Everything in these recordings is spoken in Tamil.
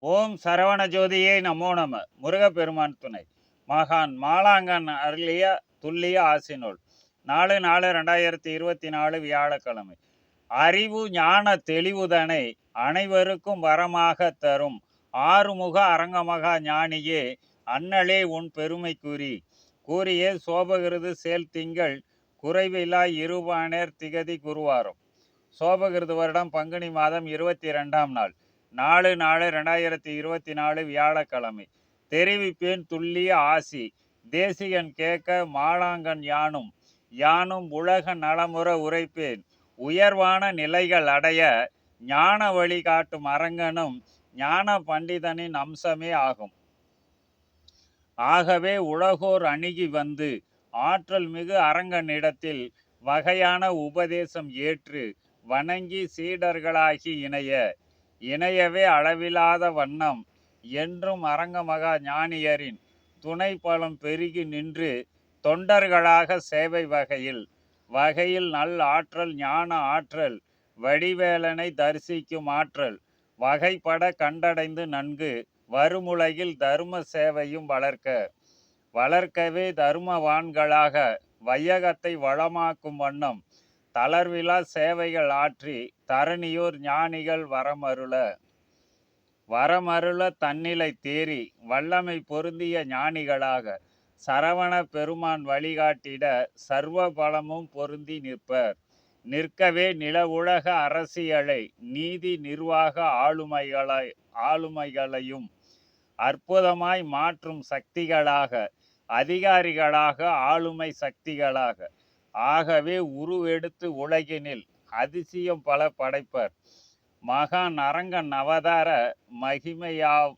ஓம் சரவண ஜோதியே நமோ நம. முருகப்பெருமான் துணை. மகான் மாலாங்கன் அருளிய துல்லிய ஆசினோல் நாலு நாலு ரெண்டாயிரத்தி இருபத்தி நாலு வியாழக்கிழமை. அறிவு ஞான தெளிவுதனை அனைவருக்கும் வரமாக தரும். ஆறுமுக அரங்கமகா ஞானியே அண்ணலே உன் பெருமை கூறி. கூறியே சோபகிருது சேல் திங்கள் குறைவில்லா இருபானேர் திகதி குருவாரம். சோபகிருது வருடம் பங்குனி மாதம் இருபத்தி ரெண்டாம் நாள். நாலு நாலு ரெண்டாயிரத்தி இருபத்தி நாலு வியாழக்கிழமை. தெரிவிப்பேன் துல்லிய ஆசி. தேசிகன் கேட்க மாலாங்கன் யானும் யானும் உலக நலமுற உரைப்பேன். உயர்வான நிலைகள் அடைய ஞான வழி காட்டும் அரங்கனும் ஞான பண்டிதனின் அம்சமே ஆகும். ஆகவே உலகோர் அணுகி வந்து ஆற்றல் மிகு அரங்கனிடத்தில் வகையான உபதேசம் ஏற்று வணங்கி சீடர்களாகி இணைய இணையவே அளவிலாத வண்ணம். என்றும் அரங்கமகா ஞானியரின் துணை பலம் பெருகி நின்று தொண்டர்களாக சேவை வகையில் வகையில் நல் ஆற்றல் ஞான ஆற்றல் வடிவேலனை தரிசிக்கும் ஆற்றல் வகைப்பட கண்டடைந்து நன்கு வருமுலகில் தர்ம சேவையும் வளர்க்க வளர்க்கவே தர்மவான்களாக வையகத்தை வளமாக்கும் வண்ணம் தளர்விலா சேவைகள் ஆற்றி தரணியோர் ஞானிகள் வரமருள. வரமருள தன்னிலை தேறி வல்லமை பொருந்திய ஞானிகளாக சரவண பெருமான் வழிகாட்டிட சர்வ பலமும் பொருந்தி நிற்பர். நிற்கவே நில உலக அரசியலை நீதி நிர்வாக ஆளுமைகளை ஆளுமைகளையும் அற்புதமாய் மாற்றும் சக்திகளாக அதிகாரிகளாக ஆளுமை சக்திகளாக ஆகவே உருவெடுத்து உலகினில் அதிசயம் பல படைப்பர். மகான் அரங்கன் அவதார மகிமையா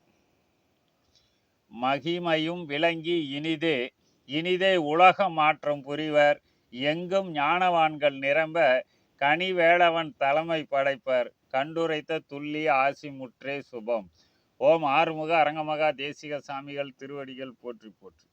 மகிமையும் விளங்கி இனிதே இனிதே உலக மாற்றம் புரிவர். எங்கும் ஞானவான்கள் நிரம்ப கனிவேளவன் தலைமை படைப்பர். கண்டுரைத்த துல்லிய ஆசிமுற்றே சுபம். ஓம் ஆறுமுக அரங்கமகா தேசிக சாமிகள் திருவடிகள் போற்றி போற்றி.